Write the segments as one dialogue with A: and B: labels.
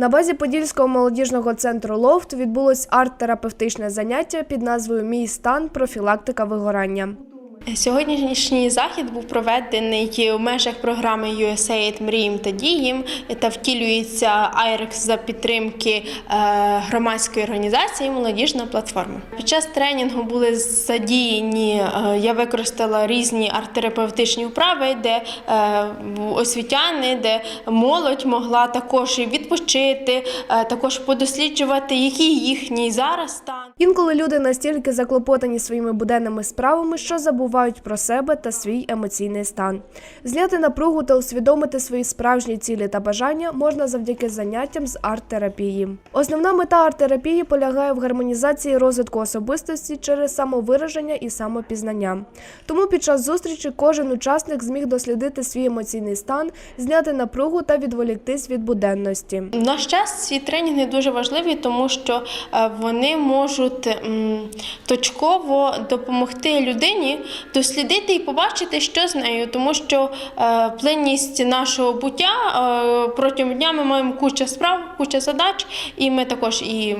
A: На базі Подільського молодіжного центру Лофт відбулось арт-терапевтичне заняття під назвою Мій стан профілактика вигорання.
B: Сьогоднішній захід був проведений у межах програми USAID Мрієм та дієм та втілюється IREX за підтримки е, громадської організації Молодіжна платформа. Під час тренінгу були задіяні. е, Я використала різні арт-терапевтичні вправи, де е, освітяни, де молодь могла також відпочити, також подосліджувати, який їхній зараз стан.
A: Інколи люди настільки заклопотані своїми буденними справами, що забувають про себе та свій емоційний стан. Зняти напругу та усвідомити свої справжні цілі та бажання можна завдяки заняттям з арт-терапії. Основна мета арт-терапії полягає в гармонізації розвитку особистості через самовираження і самопізнання. Тому під час зустрічі кожен учасник зміг дослідити свій емоційний стан, зняти напругу та відволіктись від буденності.
B: В наш ці тренінги дуже важливі, тому що е, вони можуть точково допомогти людині дослідити і побачити, що з нею, тому що е, плинність нашого буття е, протягом дня ми маємо куча справ, куча задач, і ми також і,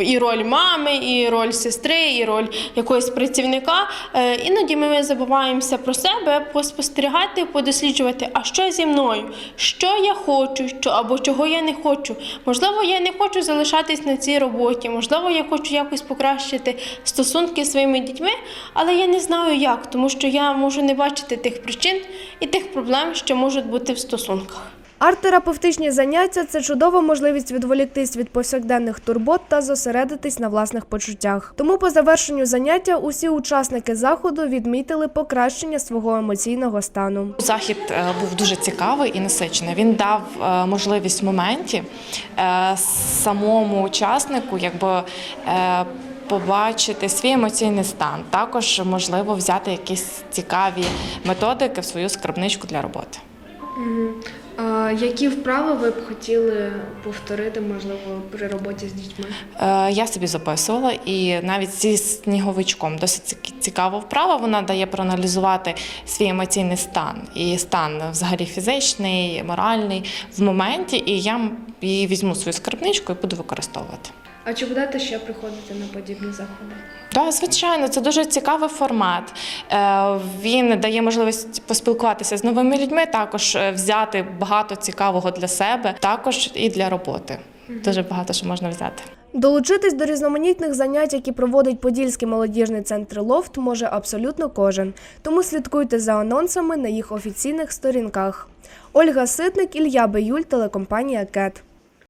B: і роль мами, і роль сестри, і роль якогось працівника. Е, Іноді ми забуваємося про себе, поспостерігати, подосліджувати, а що зі мною, що я хочу, що або чого я не хочу. Можливо, я не хочу залишатись на цій роботі, можливо, я хочу якось покращити стосунки зі своїми дітьми, але я не знаю як, тому що я можу не бачити тих причин і тих проблем, що можуть бути в стосунках.
A: Арт-терапевтичні заняття це чудова можливість відволіктись від повсякденних турбот та зосередитись на власних почуттях. Тому по завершенню заняття усі учасники заходу відмітили покращення свого емоційного стану.
C: Захід е, був дуже цікавий і насичений. Він дав е, можливість в моменті е, самому учаснику, якби. Побачити свій емоційний стан, також можливо взяти якісь цікаві методики в свою скарбничку для роботи.
A: Які вправи ви б хотіли повторити, можливо, при роботі з дітьми?
C: Е, Я собі записувала, і навіть зі сніговичком досить цікава вправа. Вона дає проаналізувати свій емоційний стан і стан взагалі фізичний, моральний в моменті. І я її візьму свою скарбничку і буду використовувати.
A: А чи будете ще приходити на подібні заходи?
C: Так, звичайно, це дуже цікавий формат. Е, Він дає можливість поспілкуватися з новими людьми, також е, взяти багато цікавого для себе, також і для роботи. Дуже багато що можна взяти.
A: Долучитись до різноманітних занять, які проводить Подільський молодіжний центр Лофт, може абсолютно кожен. Тому слідкуйте за анонсами на їх офіційних сторінках. Ольга Ситник, Ілья Беюль, телекомпанія Кет.